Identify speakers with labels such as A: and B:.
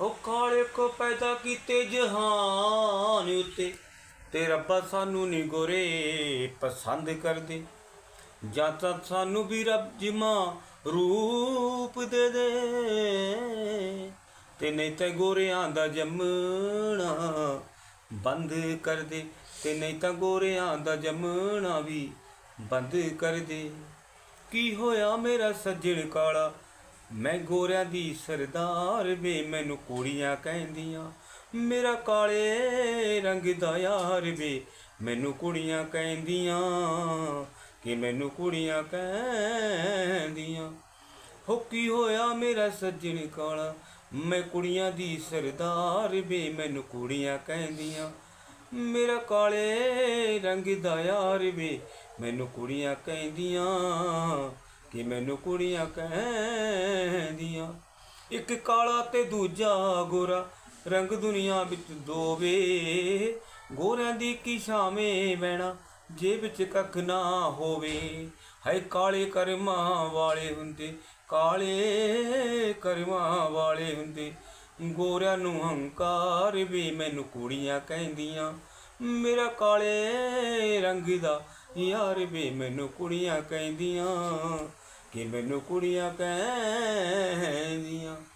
A: ਉਹ ਕਾਲੇ ਕੋ ਪੈਦਾ ਕੀਤੇ ਜਹਾਨ ਉਤੇ। ਤੇ ਰੱਬਾ ਸਾਨੂੰ ਨੀ ਗੋਰੇ ਪਸੰਦ ਕਰਦੇ। ਜਾਂ ਤਾਂ ਸਾਨੂੰ ਵੀ ਰੱਬ ਜਿਮਾ ਰੂਪ ਦੇ ਦੇ। ਤੇ ਨਹੀਂ ਤਾਂ ਗੋਰਿਆਂ ਦਾ ਜੰਮਣਾ ਬੰਦ ਕਰ ਦੇ ਤੇ ਨਹੀਂ ਤਾਂ ਗੋਰਿਆਂ ਦਾ ਜੰਮਣਾ ਵੀ ਬੰਦ ਕਰ ਦੇ ਕੀ ਹੋਇਆ ਮੇਰਾ ਸੱਜਣ ਕਾਲਾ? ਮੈਂ ਗੋਰਿਆਂ ਦੀ ਸਰਦਾਰ ਵੇ, ਮੈਨੂੰ ਕੁੜੀਆਂ ਕਹਿੰਦੀਆਂ, ਮੇਰਾ ਕਾਲੇ ਰੰਗ ਦਾ ਯਾਰ ਵੇ, ਮੈਨੂੰ ਕੁੜੀਆਂ ਕਹਿੰਦੀਆਂ, ਕਿ ਮੈਨੂੰ ਕੁੜੀਆਂ ਕਹਿੰਦੀਆਂ। ਹੋ ਕੀ ਹੋਇਆ ਮੇਰਾ ਸੱਜਣ ਕਾਲਾ, ਮੈਂ ਕੁੜੀਆਂ ਦੀ ਸਰਦਾਰ ਵੇ, ਮੈਨੂੰ ਕੁੜੀਆਂ ਕਹਿੰਦੀਆਂ, ਮੇਰਾ ਕਾਲੇ ਰੰਗ ਦਾ ਯਾਰ ਵੇ, ਮੈਨੂੰ ਕੁੜੀਆਂ ਕਹਿੰਦੀਆਂ। ਕਿ ਮੈਨੂੰ ਕੁੜੀਆਂ ਕਹਿੰਦੀਆਂ, ਇੱਕ ਕਾਲਾ ਤੇ ਦੂਜਾ ਗੋਰਾ, ਰੰਗ ਦੁਨੀਆ ਵਿੱਚ ਦੋਵੇ। ਗੋਰਿਆਂ ਦੀ ਕੀ ਸ਼ਾਮੇ ਬਹਿਣਾ ਜੇ ਵਿੱਚ ਕੱਖ ਨਾ ਹੋਵੇ। ਹੈ ਕਾਲੇ ਕਰਮਾਂ ਵਾਲੇ ਹੁੰਦੇ, ਕਾਲੇ ਕਰਮਾਂ ਵਾਲੇ ਹੁੰਦੇ। ਗੋਰਿਆਂ ਨੂੰ ਹੰਕਾਰ ਵੀ ਮੈਨੂੰ ਕੁੜੀਆਂ ਕਹਿੰਦੀਆਂ, ਮੇਰਾ ਕਾਲੇ ਰੰਗ ਦਾ ਯਾਰ ਵੀ ਮੈਨੂੰ ਕੁੜੀਆਂ ਕਹਿੰਦੀਆਂ। ਕਿ ਮੈਨੂੰ ਕੁੜੀਆਂ ਕਹਿੰਦੀਆਂ